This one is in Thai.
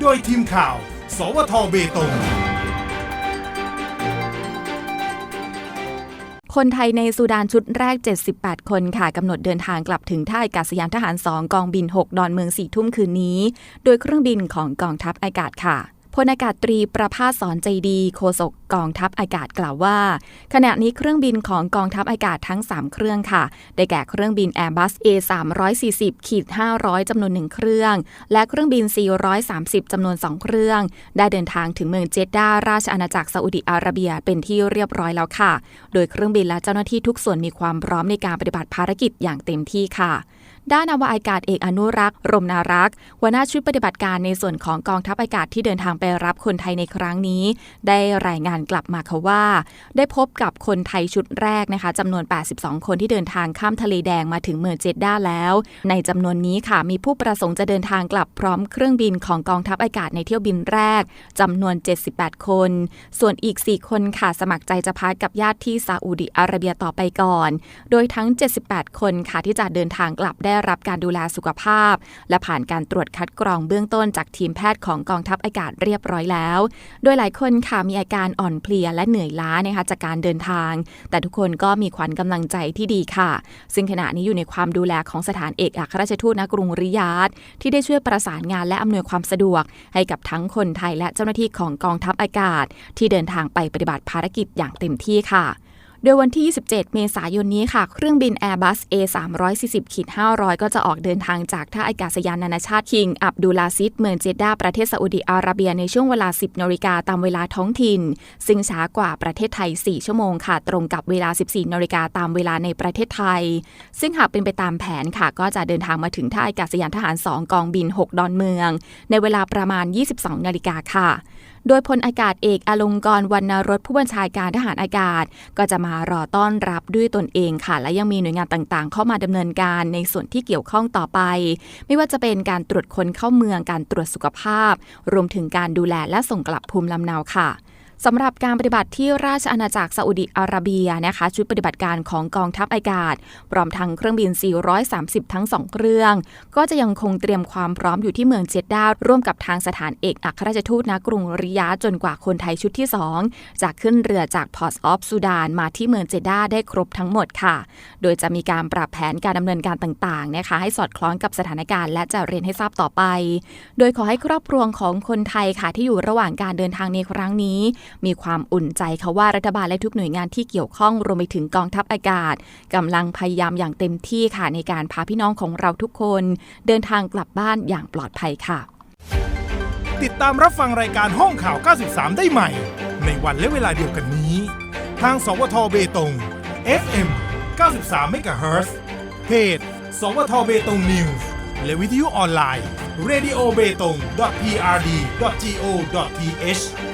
โดยทีมข่าว สวทเบตง คนไทยในซูดานชุดแรก 78 คนค่ะกำหนดเดินทางกลับถึงท่าอากาศยานทหาร 2 กองบิน 6 ดอนเมือง 4 ทุ่มคืนนี้ โดยเครื่องบินของกองทัพอากาศค่ะ พลอากาศตรีประภาสสอนใจดีโฆษกกองทัพอากาศกล่าวว่า ขณะนี้เครื่องบินของกองทัพอากาศทั้ง 3 เครื่องค่ะ ได้แก่เครื่องบิน Airbus A 340ขีด500จำนวน 1 เครื่อง และเครื่องบิน 430จำนวน 2 เครื่อง ได้เดินทางถึงเมืองเจดดาราชอาณาจักรซาอุดิอาระเบียเป็นที่เรียบร้อยแล้วค่ะ โดยเครื่องบินและเจ้าหน้าที่ทุกส่วนมีความพร้อมในการปฏิบัติภารกิจอย่างเต็มที่ค่ะ ด้านอวอากาศเอกอนุรักษ์ รมนารักษ์หัวหน้าชุดปฏิบัติการในส่วนของกองทัพอากาศที่เดินทางไปรับคนไทยในครั้งนี้ ได้รายงานกลับมาค่ะว่า ได้พบกับคนไทยชุดแรกนะคะจำนวน 82 คนที่เดินทางข้ามทะเลแดงมาถึงเมืองเจด้าแล้ว ในจำนวนนี้ค่ะมีผู้ประสงค์จะเดินทางกลับพร้อมเครื่องบินของกองทัพอากาศในเที่ยวบินแรกจำนวน 78 คน ส่วนอีก 4 คนค่ะสมัครใจจะพักกับญาติที่ซาอุดิอาระเบียต่อไปก่อน โดยทั้ง 78 คนค่ะที่จะเดินทางกลับได้ได้รับการดูแลสุขภาพ และผ่านการตรวจคัดกรองเบื้องต้นจากทีมแพทย์ของกองทัพอากาศเรียบร้อยแล้ว โดยหลายคนค่ะมีอาการอ่อนเพลียและเหนื่อยล้านะคะจากการเดินทาง แต่ทุกคนก็มีขวัญกำลังใจที่ดีค่ะ ซึ่งขณะนี้อยู่ในความดูแลของสถานเอกอัครราชทูตณกรุงริยาดที่ได้ช่วยประสานงานและอำนวยความสะดวก ให้กับทั้งคนไทยและเจ้าหน้าที่ของกองทัพอากาศ ที่เดินทางไปปฏิบัติภารกิจอย่างเต็มที่ค่ะ โดยวันที่ 27 เมษายนนี้ค่ะ เครื่องบิน Airbus A340-500 ก็จะออกเดินทางจากท่าอากาศยานนานาชาติคิง อับดุลาซิดเมืองเจดดาประเทศซาอุดิอาระเบียในช่วงเวลา 10นาฬิกาตามเวลาท้องถิ่น ซึ่งช้ากว่าประเทศไทย 4 ชั่วโมงค่ะ ตรงกับเวลา 14นาฬิกาตามเวลาในประเทศไทย ซึ่งหากเป็นไปตามแผนค่ะ ก็จะเดินทางมาถึงท่าอากาศยานทหาร 2 กองบิน 6 ดอนเมือง ในเวลาประมาณ 22 นาฬิกาค่ะ โดยพลอากาศเอกอลงกรวรรณรสผู้บัญชาการทหารอากาศ ก็จะมารอต้อนรับด้วยตนเองค่ะ และยังมีหน่วยงานต่างๆ เข้ามาดำเนินการในส่วนที่เกี่ยวข้องต่อไป ไม่ว่าจะเป็นการตรวจคนเข้าเมืองการตรวจสุขภาพ รวมถึงการดูแลและส่งกลับภูมิลำเนาค่ะ สำหรับการปฏิบัติที่ราชอาณาจักรซาอุดิอาระเบียนะคะชุดปฏิบัติการของกองทัพอากาศพร้อมทั้งเครื่องบิน 430 ทั้ง 2 เครื่อง ก็จะยังคงเตรียมความพร้อมอยู่ที่เมืองเจดดาร่วมกับทางสถานเอกอัครราชทูตณกรุงริยาจนกว่าคนไทยชุดที่ 2 จะขึ้นเรือจากพอร์ตออฟซูดานมาที่เมืองเจดดาได้ครบทั้งหมดค่ะ โดยจะมีการปรับแผนการดำเนินการต่างๆนะคะให้สอดคล้องกับสถานการณ์และจะเรียนให้ทราบต่อไป โดยขอให้ครอบครัวของคนไทยค่ะที่อยู่ระหว่างการเดินทางในครั้งนี้มีความอุ่นใจค่ะว่ารัฐบาลและทุกหน่วยงานที่เกี่ยวข้องรวมไปถึงกองทัพอากาศกำลังพยายามอย่างเต็มที่ค่ะในการพาพี่น้องของเราทุกคน เดินทางกลับบ้านอย่างปลอดภัยค่ะ ติดตามรับฟังรายการห้องข่าว 93 ได้ใหม่ ในวันและเวลาเดียวกันนี้ ทาง สวทเบตง FM 93เมกะเฮิรตซ์เพจ สวทเบตงนิวส์และวิทยุออนไลน์ radio b e t o n g prd go th